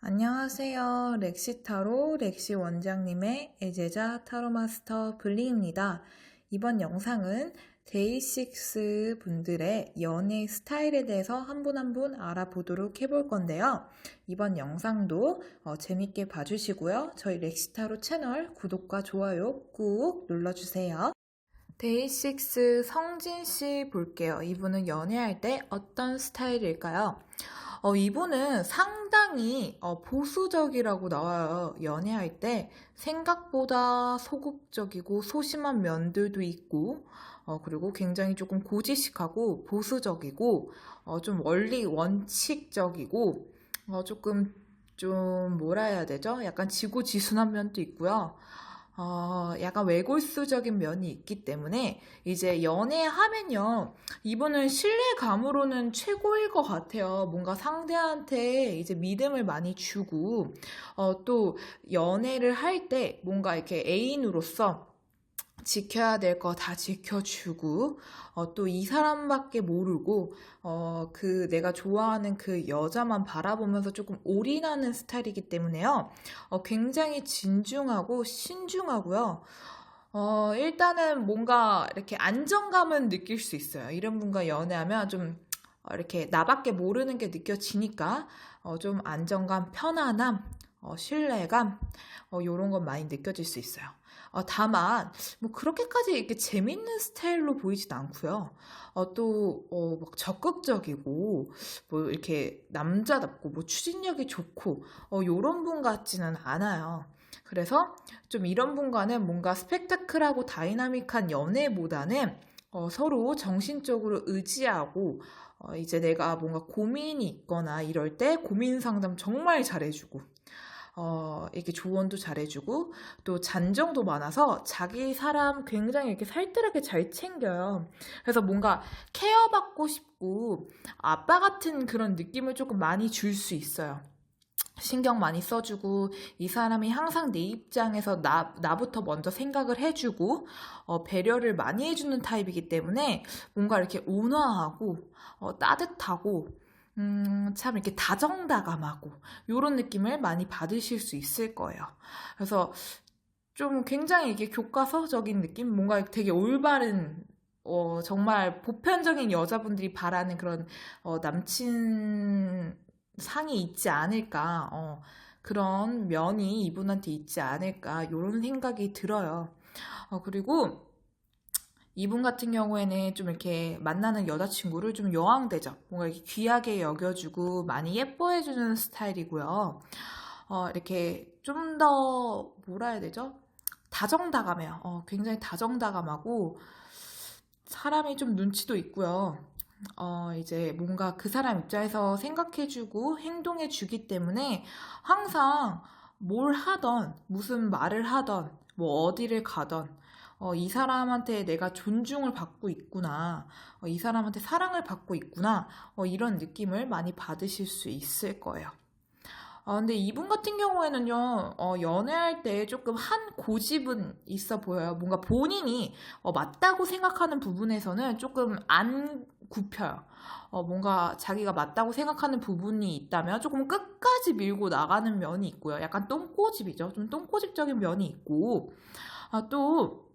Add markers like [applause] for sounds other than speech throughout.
안녕하세요. 렉시타로 렉시 원장님의 애제자 타로마스터 블리입니다. 이번 영상은 데이식스 분들의 연애 스타일에 대해서 한 분 한 분 알아보도록 해볼 건데요. 이번 영상도 어, 재밌게 봐주시고요. 저희 렉시타로 채널 구독과 좋아요 꾹 눌러주세요. 데이식스 성진 씨 볼게요. 이분은 연애할 때 어떤 스타일일까요? 어, 이분은 상당히 어, 보수적이라고 나와요. 연애할 때 생각보다 소극적이고 소심한 면들도 있고, 어, 그리고 굉장히 조금 고지식하고 보수적이고, 어, 좀 원리 원칙적이고, 어, 조금 좀 뭐라 해야 되죠? 약간 지고지순한 면도 있고요. 어, 약간 외골수적인 면이 있기 때문에 이제 연애하면요. 이분은 신뢰감으로는 최고일 것 같아요. 뭔가 상대한테 이제 믿음을 많이 주고, 어, 또 연애를 할 때 뭔가 이렇게 애인으로서 지켜야 될 거 다 지켜주고, 어, 또 이 사람밖에 모르고, 어, 그 내가 좋아하는 그 여자만 바라보면서 조금 올인하는 스타일이기 때문에요. 어, 굉장히 진중하고 신중하고요. 어, 일단은 뭔가 이렇게 안정감은 느낄 수 있어요. 이런 분과 연애하면 좀 어, 이렇게 나밖에 모르는 게 느껴지니까 어, 좀 안정감, 편안함, 어, 신뢰감, 어, 이런 건 많이 느껴질 수 있어요. 어, 다만, 뭐, 그렇게까지 이렇게 재밌는 스타일로 보이지도 않고요. 어, 또, 어, 막 적극적이고, 뭐, 이렇게 남자답고, 뭐, 추진력이 좋고, 어, 요런 분 같지는 않아요. 그래서 좀 이런 분과는 뭔가 스펙타클하고 다이나믹한 연애보다는 어, 서로 정신적으로 의지하고, 어, 이제 내가 뭔가 고민이 있거나 이럴 때 고민 상담 정말 잘해주고, 어, 이렇게 조언도 잘해주고, 또 잔정도 많아서 자기 사람 굉장히 이렇게 살뜰하게 잘 챙겨요. 그래서 뭔가 케어받고 싶고, 아빠 같은 그런 느낌을 조금 많이 줄 수 있어요. 신경 많이 써주고, 이 사람이 항상 내 입장에서 나, 나부터 먼저 생각을 해주고, 어, 배려를 많이 해주는 타입이기 때문에 뭔가 이렇게 온화하고, 어, 따뜻하고, 음, 참 이렇게 다정다감하고 이런 느낌을 많이 받으실 수 있을 거예요. 그래서 좀 굉장히 이게 교과서적인 느낌, 뭔가 되게 올바른 어, 정말 보편적인 여자분들이 바라는 그런 어, 남친 상이 있지 않을까, 어, 그런 면이 이분한테 있지 않을까, 이런 생각이 들어요. 어, 그리고 이분 같은 경우에는 좀 이렇게 만나는 여자친구를 좀 여왕 대접, 뭔가 이렇게 귀하게 여겨주고 많이 예뻐해주는 스타일이고요. 어, 이렇게 좀 더, 뭐라 해야 되죠? 다정다감해요. 어, 굉장히 다정다감하고, 사람이 좀 눈치도 있고요. 어, 이제 뭔가 그 사람 입장에서 생각해주고 행동해주기 때문에 항상 뭘 하던, 무슨 말을 하던, 뭐 어디를 가던, 어, 이 사람한테 내가 존중을 받고 있구나. 어, 이 사람한테 사랑을 받고 있구나. 어, 이런 느낌을 많이 받으실 수 있을 거예요. 어, 근데 이분 같은 경우에는요, 어, 연애할 때 조금 한 고집은 있어 보여요. 뭔가 본인이 어, 맞다고 생각하는 부분에서는 조금 안 굽혀요. 어, 뭔가 자기가 맞다고 생각하는 부분이 있다면 조금 끝까지 밀고 나가는 면이 있고요. 약간 똥꼬집이죠. 좀 똥꼬집적인 면이 있고, 아, 또,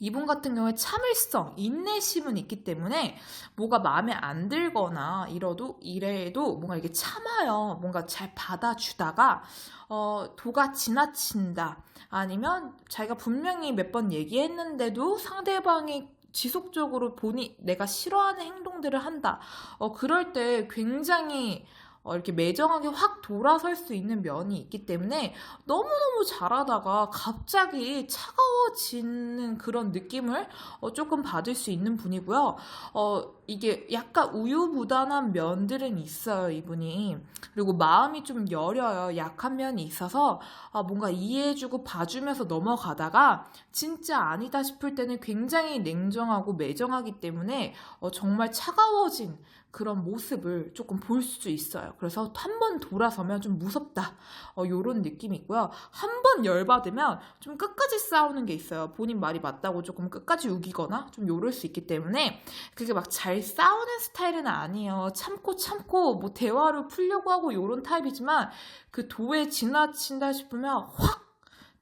이분 같은 경우에 참을성, 인내심은 있기 때문에 뭐가 마음에 안 들거나 이러도 이래도 뭔가 이게 참아요. 뭔가 잘 받아주다가 어, 도가 지나친다. 아니면 자기가 분명히 몇 번 얘기했는데도 상대방이 지속적으로 본인 내가 싫어하는 행동들을 한다. 어, 그럴 때 굉장히 어, 이렇게 매정하게 확 돌아설 수 있는 면이 있기 때문에 너무너무 잘하다가 갑자기 차가워지는 그런 느낌을 어, 조금 받을 수 있는 분이고요. 어, 이게 약간 우유부단한 면들은 있어요, 이분이. 그리고 마음이 좀 여려요. 약한 면이 있어서 아, 뭔가 이해해주고 봐주면서 넘어가다가 진짜 아니다 싶을 때는 굉장히 냉정하고 매정하기 때문에 어, 정말 차가워진 그런 모습을 조금 볼 수 있어요. 그래서 한 번 돌아서면 좀 무섭다. 어, 요런 느낌이 있고요. 한 번 열받으면 좀 끝까지 싸우는 게 있어요. 본인 말이 맞다고 조금 끝까지 우기거나 좀 요럴 수 있기 때문에 그게 막잘잘 싸우는 스타일은 아니에요. 참고 참고 뭐 대화로 풀려고 하고 요런 타입이지만 그 도에 지나친다 싶으면 확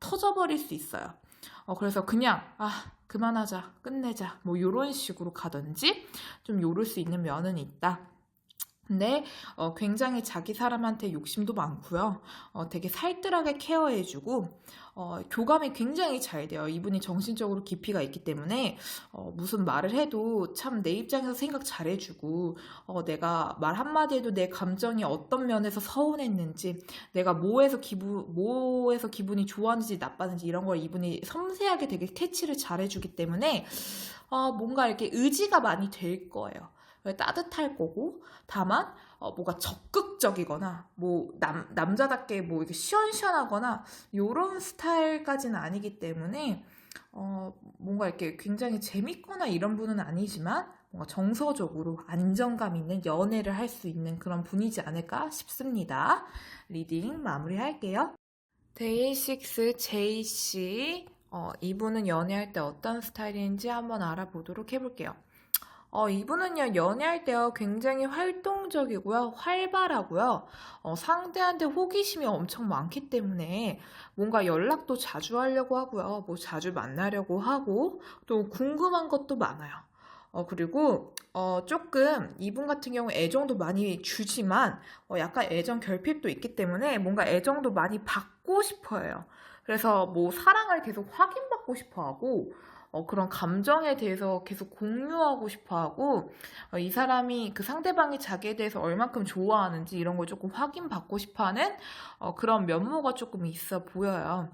터져버릴 수 있어요. 어, 그래서 그냥 아 그만하자 끝내자 뭐 요런 식으로 가든지 좀 요럴 수 있는 면은 있다. 근데 어, 굉장히 자기 사람한테 욕심도 많고요. 어, 되게 살뜰하게 케어해주고 어, 교감이 굉장히 잘 돼요. 이분이 정신적으로 깊이가 있기 때문에 어, 무슨 말을 해도 참 내 입장에서 생각 잘해주고 어, 내가 말 한마디 해도 내 감정이 어떤 면에서 서운했는지 내가 뭐에서 기분 뭐에서 기분이 좋았는지 나빴는지 이런 걸 이분이 섬세하게 되게 캐치를 잘해주기 때문에 어, 뭔가 이렇게 의지가 많이 될 거예요. 따뜻할 거고 다만 어, 뭐가 적극적이거나 뭐 남, 남자답게 뭐 이렇게 시원시원하거나 요런 스타일까지는 아니기 때문에 어, 뭔가 이렇게 굉장히 재밌거나 이런 분은 아니지만 뭔가 정서적으로 안정감 있는 연애를 할 수 있는 그런 분이지 않을까 싶습니다. 리딩 마무리할게요. 데이식스 제이씨 어, 이분은 연애할 때 어떤 스타일인지 한번 알아보도록 해볼게요. 어, 이분은요, 연애할 때요, 굉장히 활동적이고요, 활발하고요, 어, 상대한테 호기심이 엄청 많기 때문에 뭔가 연락도 자주 하려고 하고요, 뭐 자주 만나려고 하고, 또 궁금한 것도 많아요. 어, 그리고, 어, 조금, 이분 같은 경우 애정도 많이 주지만, 어, 약간 애정 결핍도 있기 때문에 뭔가 애정도 많이 받고 싶어 해요. 그래서 뭐 사랑을 계속 확인받고 싶어 하고, 어, 그런 감정에 대해서 계속 공유하고 싶어 하고, 어, 이 사람이 그 상대방이 자기에 대해서 얼만큼 좋아하는지 이런 걸 조금 확인받고 싶어 하는 어, 그런 면모가 조금 있어 보여요.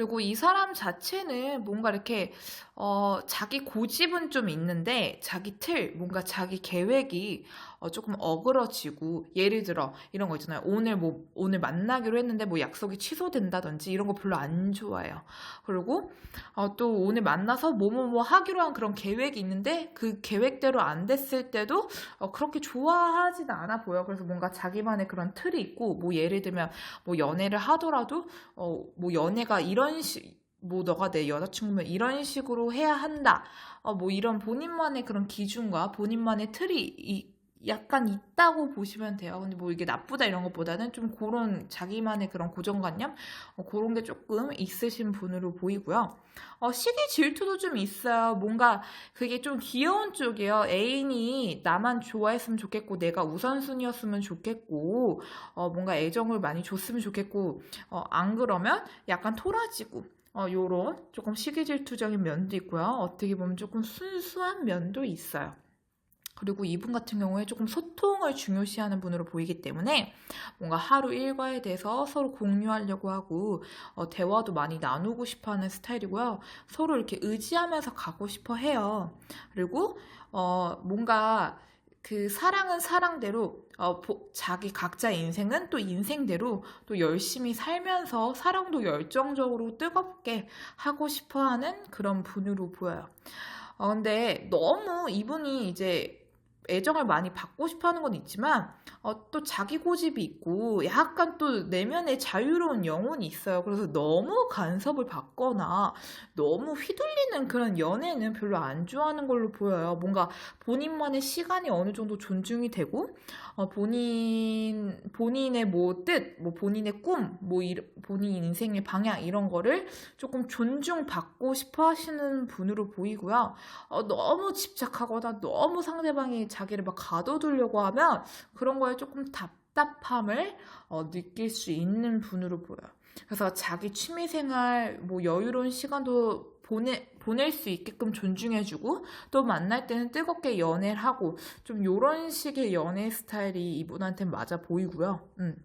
그리고 이 사람 자체는 뭔가 이렇게 어, 자기 고집은 좀 있는데 자기 틀, 뭔가 자기 계획이 어, 조금 어그러지고 예를 들어 이런 거 있잖아요. 오늘 뭐 오늘 만나기로 했는데 뭐 약속이 취소된다든지 이런 거 별로 안 좋아해요. 그리고 어, 또 오늘 만나서 뭐뭐뭐 뭐 하기로 한 그런 계획이 있는데 그 계획대로 안 됐을 때도 어, 그렇게 좋아하지는 않아 보여. 그래서 뭔가 자기만의 그런 틀이 있고 뭐 예를 들면 뭐 연애를 하더라도 어, 뭐 연애가 이런 식 뭐 너가 내 여자친구면 이런 식으로 해야 한다. 어, 뭐 이런 본인만의 그런 기준과 본인만의 틀이 이, 약간 있다고 보시면 돼요. 근데 뭐 이게 나쁘다 이런 것보다는 좀 그런 자기만의 그런 고정관념 어, 그런 게 조금 있으신 분으로 보이고요. 어, 시기 질투도 좀 있어요. 뭔가 그게 좀 귀여운 쪽이에요. 애인이 나만 좋아했으면 좋겠고 내가 우선순위였으면 좋겠고 어, 뭔가 애정을 많이 줬으면 좋겠고 어, 안 그러면 약간 토라지고 어, 요런 조금 시기 질투적인 면도 있고요. 어떻게 보면 조금 순수한 면도 있어요. 그리고 이분 같은 경우에 조금 소통을 중요시하는 분으로 보이기 때문에 뭔가 하루 일과에 대해서 서로 공유하려고 하고 어, 대화도 많이 나누고 싶어 하는 스타일이고요. 서로 이렇게 의지하면서 가고 싶어 해요. 그리고 어, 뭔가 그 사랑은 사랑대로 어, 자기 각자의 인생은 또 인생대로 또 열심히 살면서 사랑도 열정적으로 뜨겁게 하고 싶어하는 그런 분으로 보여요. 어, 근데 너무 이분이 이제 애정을 많이 받고 싶어 하는 건 있지만 어, 또 자기 고집이 있고 약간 또 내면에 자유로운 영혼이 있어요. 그래서 너무 간섭을 받거나 너무 휘둘리는 그런 연애는 별로 안 좋아하는 걸로 보여요. 뭔가 본인만의 시간이 어느 정도 존중이 되고 어, 본인 본인의 뭐 뜻, 뭐 본인의 꿈, 뭐 이, 본인 인생의 방향 이런 거를 조금 존중받고 싶어 하시는 분으로 보이고요. 어, 너무 집착하거나 너무 상대방이 자 기를 막 가둬두려고 하면 그런 거에 조금 답답함을 어, 느낄 수 있는 분으로 보여요. 그래서 자기 취미생활, 뭐 여유로운 시간도 보내, 보낼 수 있게끔 존중해주고 또 만날 때는 뜨겁게 연애를 하고 좀 이런 식의 연애 스타일이 이분한테 맞아 보이고요. 음.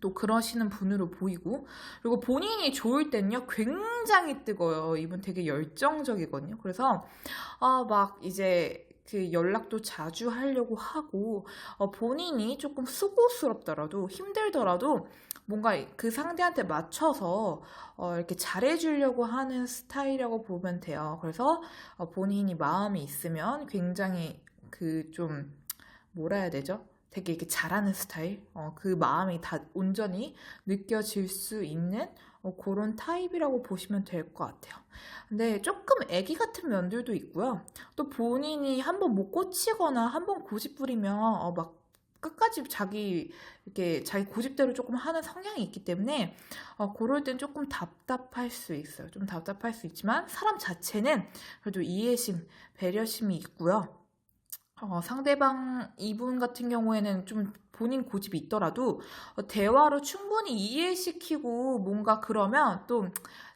또 그러시는 분으로 보이고 그리고 본인이 좋을 때는요 굉장히 뜨거워요 이분 되게 열정적이거든요 그래서 아 막 이제 그 연락도 자주 하려고 하고 어, 본인이 조금 수고스럽더라도 힘들더라도 뭔가 그 상대한테 맞춰서 어, 이렇게 잘해주려고 하는 스타일이라고 보면 돼요. 그래서 어, 본인이 마음이 있으면 굉장히 그 좀 뭐라 해야 되죠? 되게 이렇게 잘하는 스타일, 어, 그 마음이 다 온전히 느껴질 수 있는 어, 그런 타입이라고 보시면 될 것 같아요. 근데 조금 애기 같은 면들도 있고요. 또 본인이 한번 못 고치거나 한번 고집 부리면 어, 막 끝까지 자기 이렇게 자기 고집대로 조금 하는 성향이 있기 때문에 어, 그럴 땐 조금 답답할 수 있어요. 좀 답답할 수 있지만 사람 자체는 그래도 이해심, 배려심이 있고요. 어, 상대방 이분 같은 경우에는 좀 본인 고집이 있더라도 어, 대화로 충분히 이해시키고 뭔가 그러면 또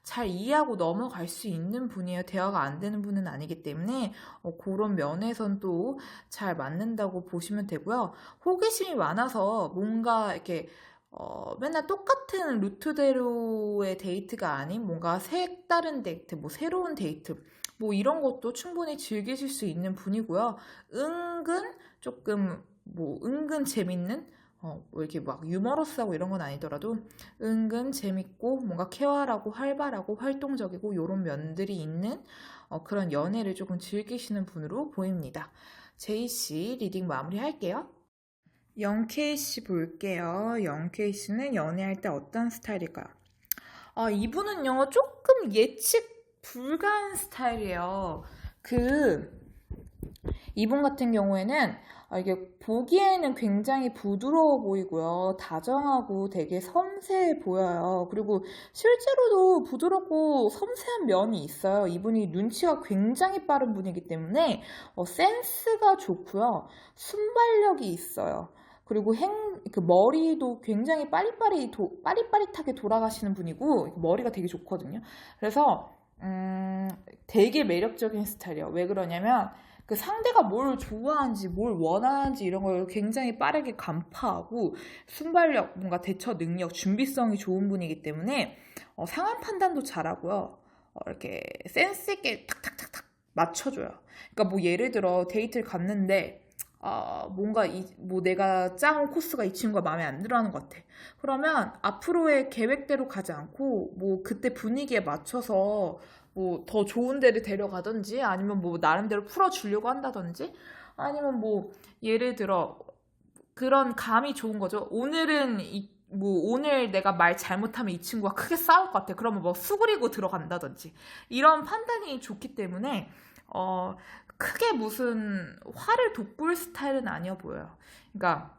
잘 이해하고 넘어갈 수 있는 분이에요. 대화가 안 되는 분은 아니기 때문에 어, 그런 면에선 또 잘 맞는다고 보시면 되고요. 호기심이 많아서 뭔가 이렇게 어, 맨날 똑같은 루트대로의 데이트가 아닌 뭔가 색다른 데이트, 뭐 새로운 데이트, 뭐 이런 것도 충분히 즐기실 수 있는 분이고요. 은근 조금 뭐 은근 재밌는 어, 뭐 이렇게 막 유머러스하고 이런 건 아니더라도 은근 재밌고 뭔가 쾌활하고 활발하고 활동적이고 이런 면들이 있는 어, 그런 연애를 조금 즐기시는 분으로 보입니다. 제이씨 리딩 마무리 할게요. 영케이씨 볼게요. 영케이씨는 연애할 때 어떤 스타일일까요? 아, 이분은요, 조금 예측 불가한 스타일이에요. 그, 이분 같은 경우에는 아, 이게 보기에는 굉장히 부드러워 보이고요. 다정하고 되게 섬세해 보여요. 그리고 실제로도 부드럽고 섬세한 면이 있어요. 이분이 눈치가 굉장히 빠른 분이기 때문에 어, 센스가 좋고요. 순발력이 있어요. 그리고 행, 그 머리도 굉장히 빠릿빠릿, 도, 빠릿빠릿하게 돌아가시는 분이고, 머리가 되게 좋거든요. 그래서, 음, 되게 매력적인 스타일이에요. 왜 그러냐면, 그 상대가 뭘 좋아하는지, 뭘 원하는지 이런 걸 굉장히 빠르게 간파하고, 순발력, 뭔가 대처 능력, 준비성이 좋은 분이기 때문에, 어, 상황 판단도 잘하고요. 어, 이렇게 센스 있게 탁탁탁탁 맞춰줘요. 그러니까 뭐 예를 들어 데이트를 갔는데, 아, 뭔가 이, 뭐 내가 짠 코스가 이 친구가 마음에 안 들어 하는 것 같아. 그러면 앞으로의 계획대로 가지 않고, 뭐 그때 분위기에 맞춰서 뭐 더 좋은 데를 데려가든지 아니면 뭐 나름대로 풀어주려고 한다든지 아니면 뭐 예를 들어 그런 감이 좋은 거죠. 오늘은 이, 뭐 오늘 내가 말 잘못하면 이 친구가 크게 싸울 것 같아. 그러면 뭐 수그리고 들어간다든지 이런 판단이 좋기 때문에 어 크게 무슨 화를 돋굴 스타일은 아니어 보여요. 그러니까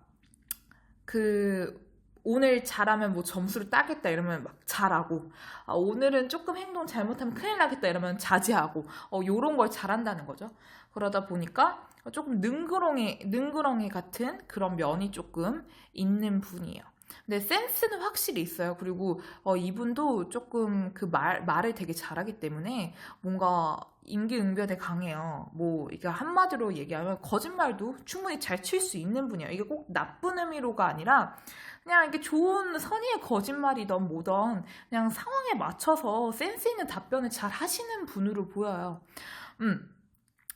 그 오늘 잘하면 뭐 점수를 따겠다 이러면 막 잘하고 아, 오늘은 조금 행동 잘못하면 큰일 나겠다 이러면 자제하고 어 요런 걸 잘한다는 거죠. 그러다 보니까 조금 능그렁이 능그렁이 같은 그런 면이 조금 있는 분이에요. 근데 센스는 확실히 있어요. 그리고 어, 이분도 조금 그 말, 말을 되게 잘하기 때문에 뭔가 임기응변에 강해요. 뭐, 이게 한마디로 얘기하면 거짓말도 충분히 잘 칠 수 있는 분이에요. 이게 꼭 나쁜 의미로가 아니라 그냥 이게 좋은 선의의 거짓말이던 뭐던 그냥 상황에 맞춰서 센스 있는 답변을 잘 하시는 분으로 보여요. 음.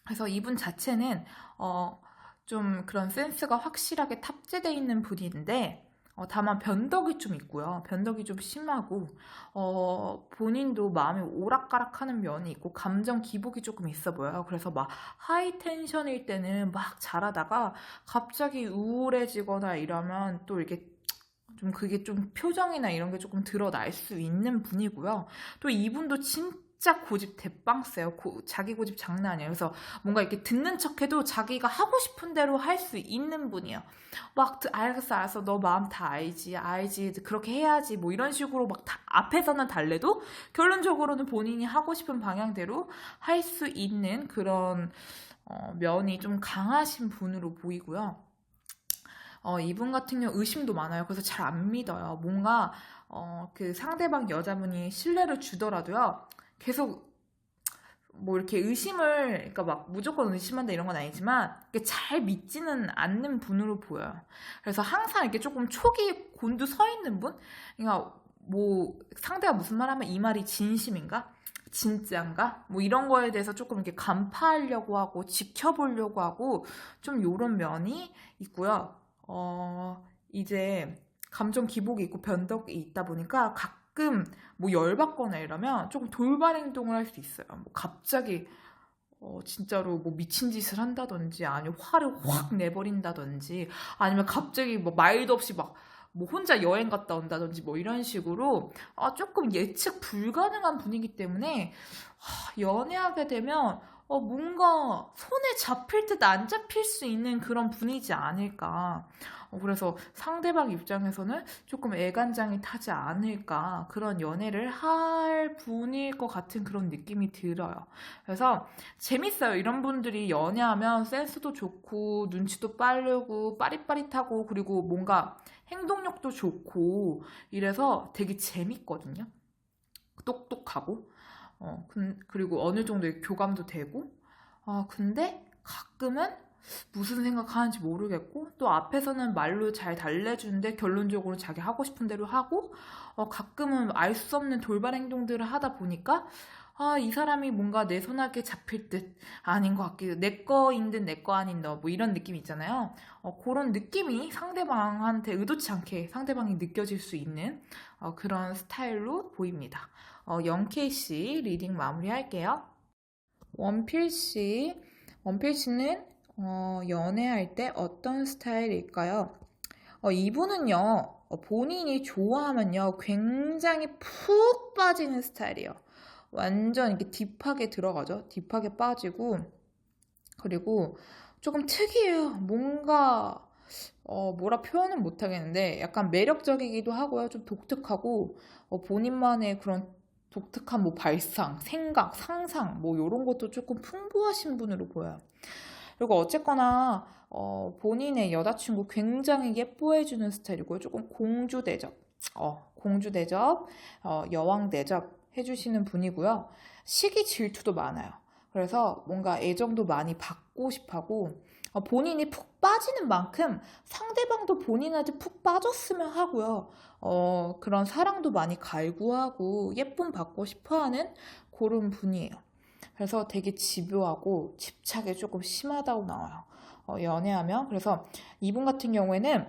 그래서 이분 자체는, 어, 좀 그런 센스가 확실하게 탑재되어 있는 분인데, 어, 다만 변덕이 좀 있고요. 변덕이 좀 심하고 어, 본인도 마음이 오락가락하는 면이 있고 감정 기복이 조금 있어 보여요. 그래서 막 하이 텐션일 때는 막 잘하다가 갑자기 우울해지거나 이러면 또 이렇게 좀 그게 좀 표정이나 이런 게 조금 드러날 수 있는 분이고요. 또 이분도 진짜 진짜 고집 대빵 세요. 고, 자기 고집 장난 아니에요. 그래서 뭔가 이렇게 듣는 척해도 자기가 하고 싶은 대로 할 수 있는 분이에요. 막 알겠어, 알았어. 너 마음 다 알지, 알지. 그렇게 해야지. 뭐 이런 식으로 막 다, 앞에서는 달래도 결론적으로는 본인이 하고 싶은 방향대로 할 수 있는 그런 어, 면이 좀 강하신 분으로 보이고요. 어, 이분 같은 경우 의심도 많아요. 그래서 잘 안 믿어요. 뭔가 어, 그 상대방 여자분이 신뢰를 주더라도요. 계속 뭐 이렇게 의심을 그러니까 막 무조건 의심한다 이런 건 아니지만 잘 믿지는 않는 분으로 보여요. 그래서 항상 이렇게 조금 촉이 곤두 서 있는 분. 그러니까 뭐 상대가 무슨 말하면 이 말이 진심인가? 진짜인가? 뭐 이런 거에 대해서 조금 이렇게 간파하려고 하고 지켜보려고 하고 좀 요런 면이 있고요. 어 이제 감정 기복이 있고 변덕이 있다 보니까 각 가끔 뭐 열받거나 이러면 조금 돌발 행동을 할 수 있어요. 뭐 갑자기 어, 진짜로 뭐 미친 짓을 한다든지 아니면 화를 확 내버린다든지 아니면 갑자기 뭐 말도 없이 막 뭐 혼자 여행 갔다 온다든지 뭐 이런 식으로 아, 조금 예측 불가능한 분위기 때문에 하, 연애하게 되면 어, 뭔가 손에 잡힐 듯 안 잡힐 수 있는 그런 분이지 않을까. 어, 그래서 상대방 입장에서는 조금 애간장이 타지 않을까. 그런 연애를 할 분일 것 같은 그런 느낌이 들어요. 그래서 재밌어요. 이런 분들이 연애하면 센스도 좋고, 눈치도 빠르고, 빠릿빠릿하고, 그리고 뭔가 행동력도 좋고, 이래서 되게 재밌거든요. 똑똑하고. 어, 그리고 어느 정도의 교감도 되고, 아, 근데 가끔은 무슨 생각하는지 모르겠고, 또 앞에서는 말로 잘 달래주는데 결론적으로 자기 하고 싶은 대로 하고, 어, 가끔은 알 수 없는 돌발 행동들을 하다 보니까, 아, 이 사람이 뭔가 내 손아귀에 잡힐 듯 아닌 것 같기도, 내 거인 듯 내 거 아닌 너, 뭐 이런 느낌 있잖아요. 어, 그런 느낌이 상대방한테 의도치 않게 상대방이 느껴질 수 있는 어, 그런 스타일로 보입니다. 어, 0K씨 리딩 마무리할게요. 원필 씨, 원필 씨는 어, 연애할 때 어떤 스타일일까요? 어, 이분은요, 어, 본인이 좋아하면요, 굉장히 푹 빠지는 스타일이에요. 완전 이렇게 딥하게 들어가죠. 딥하게 빠지고, 그리고 조금 특이해요. 뭔가, 어, 뭐라 표현은 못하겠는데, 약간 매력적이기도 하고요. 좀 독특하고, 어, 본인만의 그런 독특한 뭐 발상, 생각, 상상, 뭐 이런 것도 조금 풍부하신 분으로 보여요. 그리고 어쨌거나, 어, 본인의 여자친구 굉장히 예뻐해주는 스타일이고요. 조금 공주 대접, 어, 공주 대접, 어, 여왕 대접 해주시는 분이고요. 시기 질투도 많아요. 그래서 뭔가 애정도 많이 받고 싶하고, 어, 본인이 푹 빠지는 만큼 상대방도 본인한테 푹 빠졌으면 하고요. 어, 그런 사랑도 많이 갈구하고 예쁨 받고 싶어 하는 그런 분이에요. 그래서 되게 집요하고 집착이 조금 심하다고 나와요. 어, 연애하면. 그래서 이분 같은 경우에는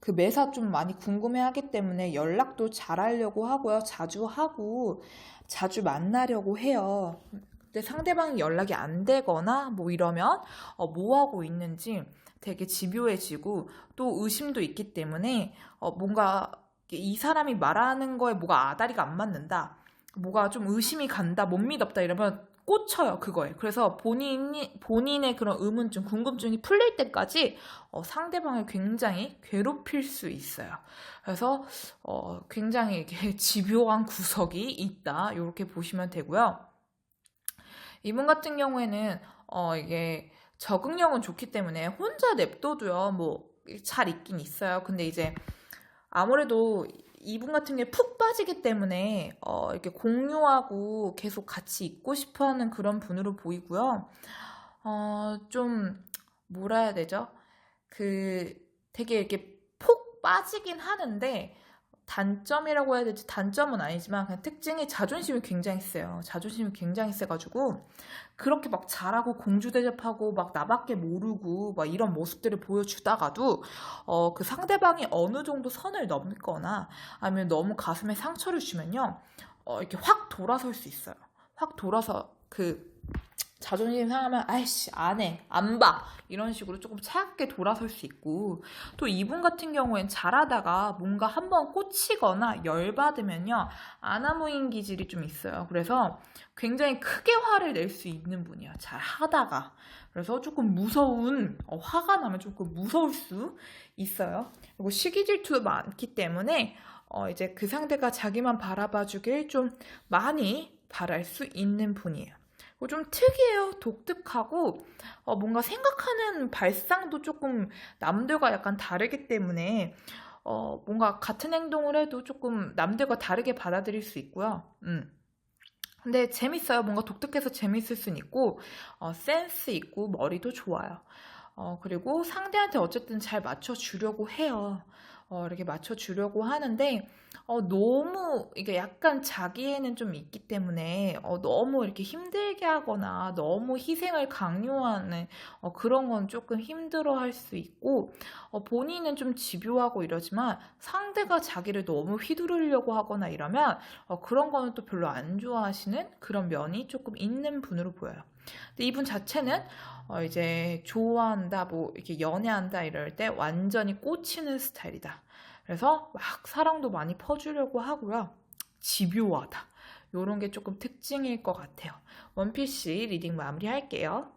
그 매사 좀 많이 궁금해 하기 때문에 연락도 잘 하려고 하고요. 자주 하고, 자주 만나려고 해요. 근데 상대방이 연락이 안 되거나 뭐 이러면 어, 뭐 하고 있는지 되게 집요해지고 또 의심도 있기 때문에 어, 뭔가 이 사람이 말하는 거에 뭐가 아다리가 안 맞는다. 뭐가 좀 의심이 간다, 못 믿었다 이러면 꽂혀요, 그거에. 그래서 본인이, 본인의 그런 의문점, 궁금증이 풀릴 때까지 어, 상대방을 굉장히 괴롭힐 수 있어요. 그래서 어, 굉장히 이게 [laughs] 집요한 구석이 있다. 이렇게 보시면 되고요. 이분 같은 경우에는 어 이게 적응력은 좋기 때문에 혼자 냅둬도요 뭐 잘 있긴 있어요. 근데 이제 아무래도 이분 같은 게 푹 빠지기 때문에 어 이렇게 공유하고 계속 같이 있고 싶어하는 그런 분으로 보이고요. 어 좀 뭐라 해야 되죠? 그 되게 이렇게 폭 빠지긴 하는데 단점이라고 해야 될지 단점은 아니지만 그냥 특징이 자존심이 굉장히 세요. 자존심이 굉장히 세가지고 그렇게 막 잘하고 공주 대접하고 막 나밖에 모르고 막 이런 모습들을 보여주다가도 어, 그 상대방이 어느 정도 선을 넘거나 아니면 너무 가슴에 상처를 주면요 어, 이렇게 확 돌아설 수 있어요. 확 돌아서 그 자존심 상하면 아이씨 안 해, 안 봐. 이런 식으로 조금 차갑게 돌아설 수 있고 또 이분 같은 경우엔 잘하다가 뭔가 한번 꽂히거나 열받으면요 아나무인 기질이 좀 있어요. 그래서 굉장히 크게 화를 낼 수 있는 분이야. 잘 하다가 그래서 조금 무서운 어, 화가 나면 조금 무서울 수 있어요. 그리고 시기 질투도 많기 때문에 어, 이제 그 상대가 자기만 바라봐주길 좀 많이 바랄 수 있는 분이에요. 좀 특이해요. 독특하고 어, 뭔가 생각하는 발상도 조금 남들과 약간 다르기 때문에 어, 뭔가 같은 행동을 해도 조금 남들과 다르게 받아들일 수 있고요. 음. 근데 재밌어요. 뭔가 독특해서 재밌을 수는 있고 어, 센스 있고 머리도 좋아요. 어, 그리고 상대한테 어쨌든 잘 맞춰주려고 해요. 어, 이렇게 맞춰주려고 하는데, 어, 너무, 이게 약간 자기에는 좀 있기 때문에, 어, 너무 이렇게 힘들게 하거나, 너무 희생을 강요하는, 어, 그런 건 조금 힘들어 할 수 있고, 어, 본인은 좀 집요하고 이러지만, 상대가 자기를 너무 휘두르려고 하거나 이러면, 어, 그런 거는 또 별로 안 좋아하시는 그런 면이 조금 있는 분으로 보여요. 근데 이분 자체는 어, 이제 좋아한다, 뭐 이렇게 연애한다 이럴 때 완전히 꽂히는 스타일이다. 그래서 막 사랑도 많이 퍼주려고 하고요. 집요하다. 요런 게 조금 특징일 것 같아요. 원피스 리딩 마무리할게요.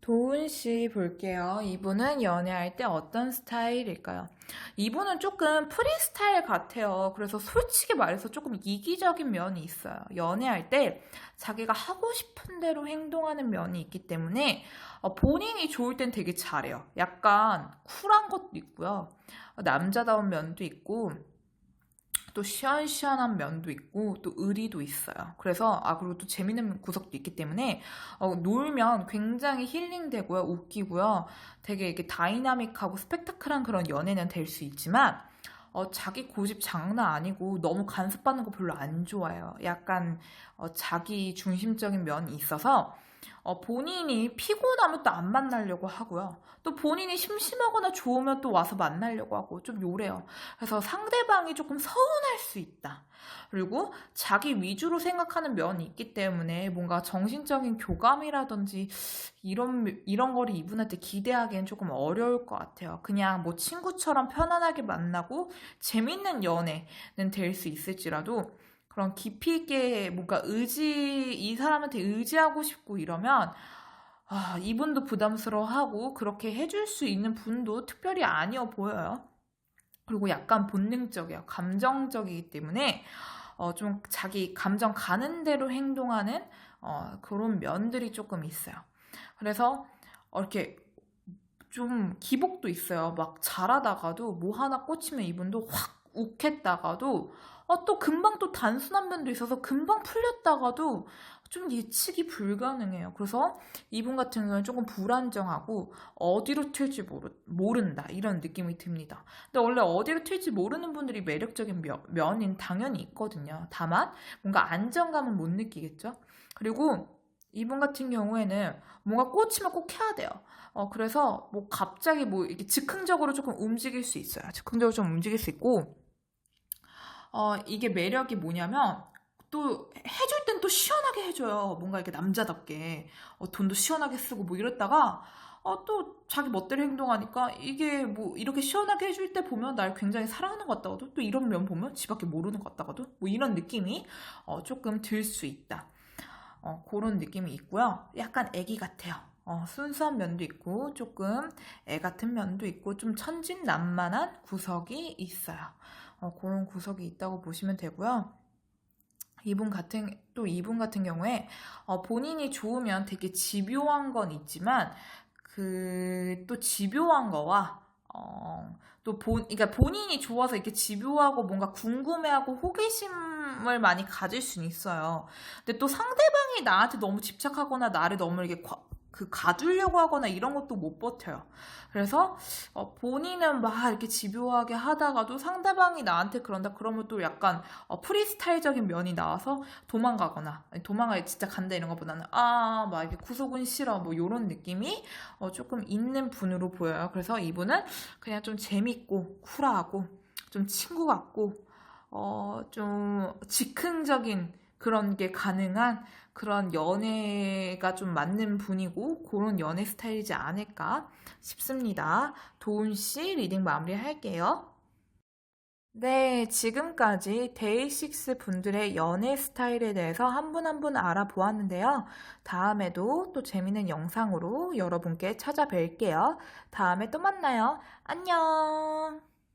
도훈 씨 볼게요. 이분은 연애할 때 어떤 스타일일까요? 이분은 조금 프리스타일 같아요. 그래서 솔직히 말해서 조금 이기적인 면이 있어요. 연애할 때 자기가 하고 싶은 대로 행동하는 면이 있기 때문에 어, 본인이 좋을 땐 되게 잘해요. 약간 쿨한 것도 있고요. 남자다운 면도 있고 또 시원시원한 면도 있고 또 의리도 있어요. 그래서 아 그리고 또 재밌는 구석도 있기 때문에 어, 놀면 굉장히 힐링되고요, 웃기고요, 되게 이렇게 다이나믹하고 스펙타클한 그런 연애는 될 수 있지만 어, 자기 고집 장난 아니고 너무 간섭받는 거 별로 안 좋아해요. 약간 어, 자기 중심적인 면이 있어서 어, 본인이 피곤하면 또 안 만나려고 하고요. 또 본인이 심심하거나 좋으면 또 와서 만나려고 하고 좀 요래요. 그래서 상대방이 조금 서운할 수 있다. 그리고 자기 위주로 생각하는 면이 있기 때문에 뭔가 정신적인 교감이라든지 이런 이런 거를 이분한테 기대하기엔 조금 어려울 것 같아요. 그냥 뭐 친구처럼 편안하게 만나고 재밌는 연애는 될 수 있을지라도 그런 깊이 있게 뭔가 의지, 이 사람한테 의지하고 싶고 이러면, 아, 이분도 부담스러워하고 그렇게 해줄 수 있는 분도 특별히 아니어 보여요. 그리고 약간 본능적이에요. 감정적이기 때문에, 어, 좀 자기 감정 가는 대로 행동하는, 어, 그런 면들이 조금 있어요. 그래서, 어, 이렇게 좀 기복도 있어요. 막 잘하다가도 뭐 하나 꽂히면 이분도 확 욱했다가도 어, 또 금방 또 단순한 면도 있어서 금방 풀렸다가도 좀 예측이 불가능해요. 그래서 이분 같은 경우는 조금 불안정하고 어디로 튈지 모르, 모른다 이런 느낌이 듭니다. 근데 원래 어디로 튈지 모르는 분들이 매력적인 면, 면인 당연히 있거든요. 다만 뭔가 안정감은 못 느끼겠죠. 그리고 이분 같은 경우에는 뭔가 꽂히면 꼭 해야 돼요. 어, 그래서 뭐 갑자기 뭐 이렇게 즉흥적으로 조금 움직일 수 있어요. 즉흥적으로 좀 움직일 수 있고, 어, 이게 매력이 뭐냐면 또 해줄 땐 또 시원하게 해줘요. 뭔가 이렇게 남자답게 어, 돈도 시원하게 쓰고 뭐 이랬다가 어, 또 자기 멋대로 행동하니까 이게 뭐 이렇게 시원하게 해줄 때 보면 날 굉장히 사랑하는 것 같다가도 또 이런 면 보면 지밖에 모르는 것 같다가도 뭐 이런 느낌이 어, 조금 들 수 있다. 어, 그런 느낌이 있고요. 약간 애기 같아요. 어, 순수한 면도 있고 조금 애 같은 면도 있고 좀 천진난만한 구석이 있어요. 어, 그런 구석이 있다고 보시면 되고요. 이분 같은 또 이분 같은 경우에 어, 본인이 좋으면 되게 집요한 건 있지만 그 또 집요한 거와 어, 또 본, 그러니까 본인이 좋아서 이렇게 집요하고 뭔가 궁금해하고 호기심 을 많이 가질 수는 있어요. 근데 또 상대방이 나한테 너무 집착하거나 나를 너무 이렇게 그 가두려고 하거나 이런 것도 못 버텨요. 그래서 어, 본인은 막 이렇게 집요하게 하다가도 상대방이 나한테 그런다 그러면 또 약간 어, 프리스타일적인 면이 나와서 도망가거나 도망가 진짜 간다 이런 것보다는 아 막 이게 구속은 싫어 뭐 이런 느낌이 어, 조금 있는 분으로 보여요. 그래서 이분은 그냥 좀 재밌고 쿨하고 좀 친구 같고 어, 좀 즉흥적인 그런 게 가능한 그런 연애가 좀 맞는 분이고 그런 연애 스타일이지 않을까 싶습니다. 도훈 씨 리딩 마무리 할게요. 네, 지금까지 데이식스 분들의 연애 스타일에 대해서 한 분 한 분 알아보았는데요. 다음에도 또 재밌는 영상으로 여러분께 찾아뵐게요. 다음에 또 만나요. 안녕!